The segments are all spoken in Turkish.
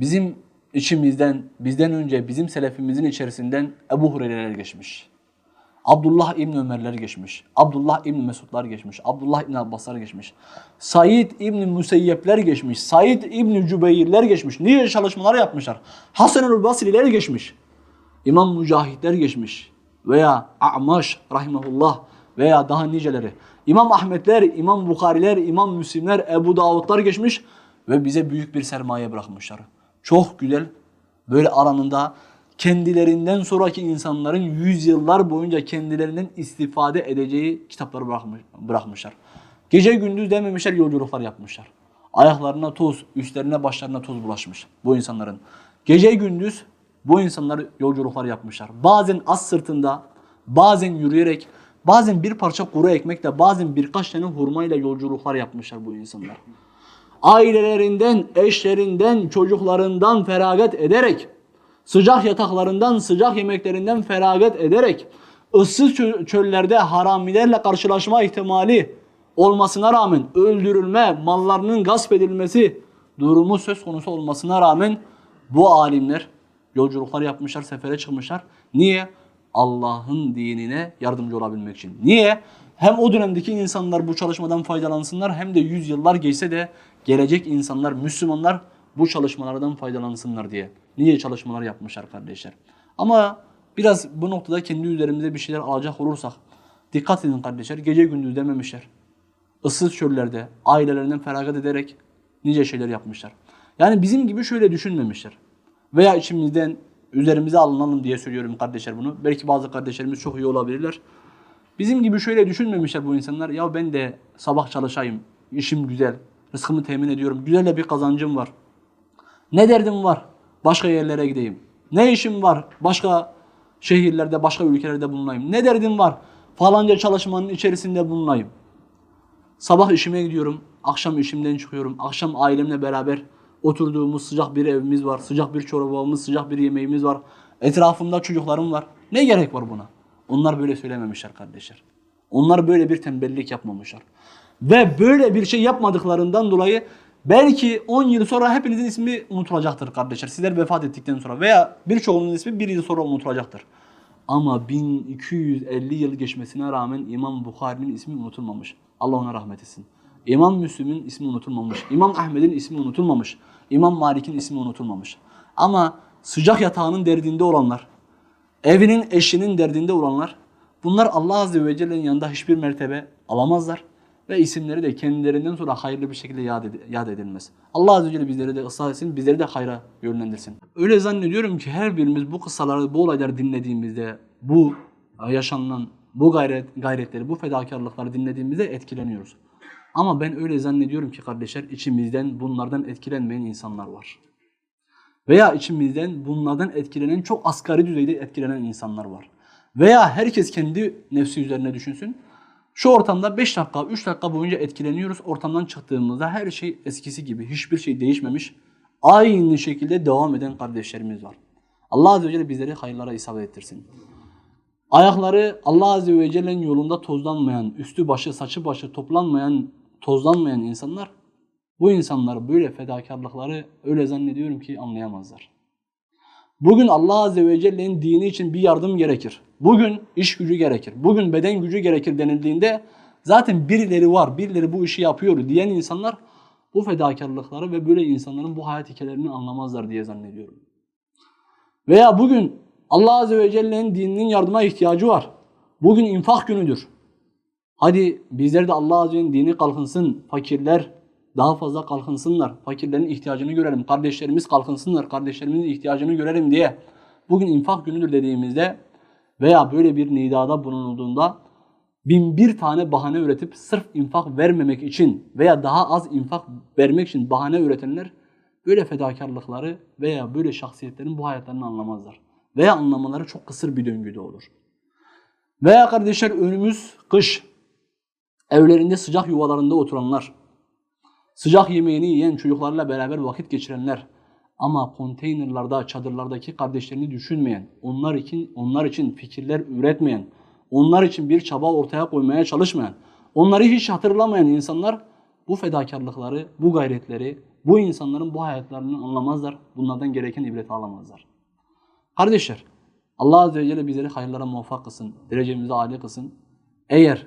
bizim içimizden, bizden önce bizim selefimizin içerisinden Ebu Hureyre'ler geçmiş. Abdullah İbni Ömerler geçmiş. Abdullah İbni Mesudlar geçmiş. Abdullah İbni Abbaslar geçmiş. Said İbni Müseyyepler geçmiş. Said İbni Cübeyrler geçmiş. Niye çalışmalar yapmışlar? Hasan-ül Basri'ler geçmiş. İmam Mücahitler geçmiş. Veya A'maş rahimahullah veya daha niceleri. İmam Ahmetler, İmam Bukhariler, İmam Müslimler, Ebu Davudlar geçmiş ve bize büyük bir sermaye bırakmışlar. Çok güzel böyle alanında kendilerinden sonraki insanların yüzyıllar boyunca kendilerinden istifade edeceği kitapları bırakmış, bırakmışlar. Gece gündüz dememişler yolculuklar yapmışlar. Ayaklarına toz, üstlerine başlarına toz bulaşmış bu insanların. Gece gündüz bu insanlar yolculuklar yapmışlar. Bazen az sırtında, bazen yürüyerek, bazen bir parça kuru ekmekle, bazen birkaç tane hurmayla yolculuklar yapmışlar bu insanlar. Ailelerinden, eşlerinden, çocuklarından feragat ederek, sıcak yataklarından, sıcak yemeklerinden feragat ederek, ıssız çö- çöllerde haramilerle karşılaşma ihtimali olmasına rağmen öldürülme, mallarının gasp edilmesi durumu söz konusu olmasına rağmen bu alimler yolculuklar yapmışlar, sefere çıkmışlar. Niye? Allah'ın dinine yardımcı olabilmek için. Niye? Hem o dönemdeki insanlar bu çalışmadan faydalansınlar hem de yüzyıllar geçse de gelecek insanlar, Müslümanlar bu çalışmalardan faydalansınlar diye. Niye çalışmalar yapmışlar kardeşler? Ama biraz bu noktada kendi üzerimize bir şeyler alacak olursak dikkat edin kardeşler. Gece gündüz dememişler. Issız çöllerde ailelerinden feragat ederek nice şeyler yapmışlar. Yani bizim gibi şöyle düşünmemişler. Veya içimizden üzerimize alınalım diye söylüyorum kardeşler bunu. Belki bazı kardeşlerimiz çok iyi olabilirler. Bizim gibi şöyle düşünmemişler bu insanlar. Ya ben de sabah çalışayım, işim güzel, rızkımı temin ediyorum, güzel bir kazancım var. Ne derdim var? Başka yerlere gideyim. Ne işim var? Başka şehirlerde, başka ülkelerde bulunayım. Ne derdim var? Falanca çalışmanın içerisinde bulunayım. Sabah işime gidiyorum, akşam işimden çıkıyorum. Akşam ailemle beraber oturduğumuz sıcak bir evimiz var, sıcak bir çorbamız, sıcak bir yemeğimiz var. Etrafımda çocuklarım var. Ne gerek var buna? Onlar böyle söylememişler kardeşler. Onlar böyle bir tembellik yapmamışlar. Ve böyle bir şey yapmadıklarından dolayı belki 10 yıl sonra hepinizin ismi unutulacaktır kardeşler. Sizler vefat ettikten sonra veya birçoğunun ismi bir yıl sonra unutulacaktır. Ama 1250 yıl geçmesine rağmen İmam Bukhari'nin ismi unutulmamış. Allah ona rahmet etsin. İmam Müslim'in ismi unutulmamış. İmam Ahmed'in ismi unutulmamış. İmam Malik'in ismi unutulmamış. Ama sıcak yatağının derdinde olanlar, evinin eşinin derdinde olanlar, bunlar Allah Azze ve Celle'nin yanında hiçbir mertebe alamazlar. Ve isimleri de kendilerinden sonra hayırlı bir şekilde yad, ed- edilmez. Allah Azze ve Celle bizleri de ıslah etsin, bizleri de hayra yönlendirsin. Öyle zannediyorum ki her birimiz bu kıssaları, bu olayları dinlediğimizde, bu yaşanılan bu gayret, gayretleri, bu fedakarlıkları dinlediğimizde etkileniyoruz. Ama ben öyle zannediyorum ki kardeşler içimizden bunlardan etkilenmeyen insanlar var. Veya içimizden bunlardan etkilenen çok asgari düzeyde etkilenen insanlar var. Veya herkes kendi nefsi üzerine düşünsün. Şu ortamda 5 dakika, 3 dakika boyunca etkileniyoruz. Ortamdan çıktığımızda her şey eskisi gibi, hiçbir şey değişmemiş. Aynı şekilde devam eden kardeşlerimiz var. Allah Azze ve Celle bizleri hayırlara isabet ettirsin. Ayakları Allah Azze ve Celle'nin yolunda tozlanmayan, üstü başı, saçı başı toplanmayan, tozlanmayan insanlar bu insanlar böyle fedakarlıkları öyle zannediyorum ki anlayamazlar. Bugün Allah Azze ve Celle'nin dini için bir yardım gerekir. Bugün iş gücü gerekir. Bugün beden gücü gerekir denildiğinde zaten birileri var, birileri bu işi yapıyor diyen insanlar bu fedakarlıkları ve böyle insanların bu hayat hikayelerini anlamazlar diye zannediyorum. Veya bugün Allah Azze ve Celle'nin dininin yardıma ihtiyacı var. Bugün infak günüdür. Hadi bizler de Allah Azze ve Celle'nin dini kalkınsın. Fakirler daha fazla kalkınsınlar. Fakirlerin ihtiyacını görelim. Kardeşlerimiz kalkınsınlar. Kardeşlerimizin ihtiyacını görelim diye. Bugün infak günüdür dediğimizde veya böyle bir nidada bulunulduğunda bin bir tane bahane üretip sırf infak vermemek için veya daha az infak vermek için bahane üretenler böyle fedakarlıkları veya böyle şahsiyetlerin bu hayatlarını anlamazlar. Veya anlamaları çok kısır bir döngüde olur. Veya kardeşler önümüz kış. Evlerinde sıcak yuvalarında oturanlar. Sıcak yemeğini yiyen çocuklarla beraber vakit geçirenler. Ama konteynerlarda, çadırlardaki kardeşlerini düşünmeyen, onlar için onlar için fikirler üretmeyen, onlar için bir çaba ortaya koymaya çalışmayan, onları hiç hatırlamayan insanlar bu fedakarlıkları, bu gayretleri bu insanların bu hayatlarını anlamazlar. Bunlardan gereken ibreti alamazlar. Kardeşler, Allah Azze ve Celle bizleri hayırlara muvaffak kılsın, derecemizi âli kılsın. Eğer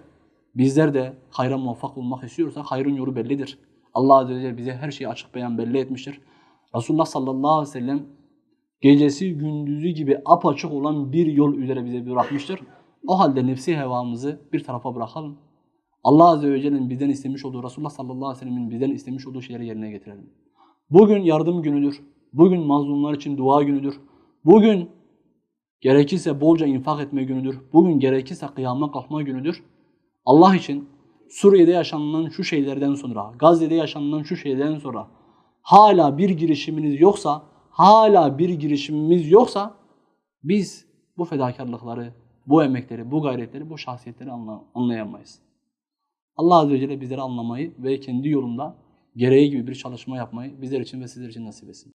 bizler de hayra muvaffak olmak istiyorsak hayrın yolu bellidir. Allah Azze ve Celle bize her şeyi açık beyan belli etmiştir. Resulullah sallallahu aleyhi ve sellem gecesi gündüzü gibi apaçık olan bir yol üzere bize bırakmıştır. O halde nefsi hevamızı bir tarafa bırakalım. Allah Azze ve Celle'nin bizden istemiş olduğu, Resulullah sallallahu aleyhi ve sellemin bizden istemiş olduğu şeyleri yerine getirelim. Bugün yardım günüdür. Bugün mazlumlar için dua günüdür. Bugün gerekirse bolca infak etme günüdür. Bugün gerekirse kıyama kalkma günüdür. Allah için Suriye'de yaşanılan şu şeylerden sonra, Gazze'de yaşanılan şu şeylerden sonra hala bir girişiminiz yoksa, hala bir girişimimiz yoksa biz bu fedakarlıkları, bu emekleri, bu gayretleri, bu şahsiyetleri anla- anlayamayız. Allah Azze ve Celle bizleri anlamayı ve kendi yolunda gereği gibi bir çalışma yapmayı bizler için ve sizler için nasip etsin.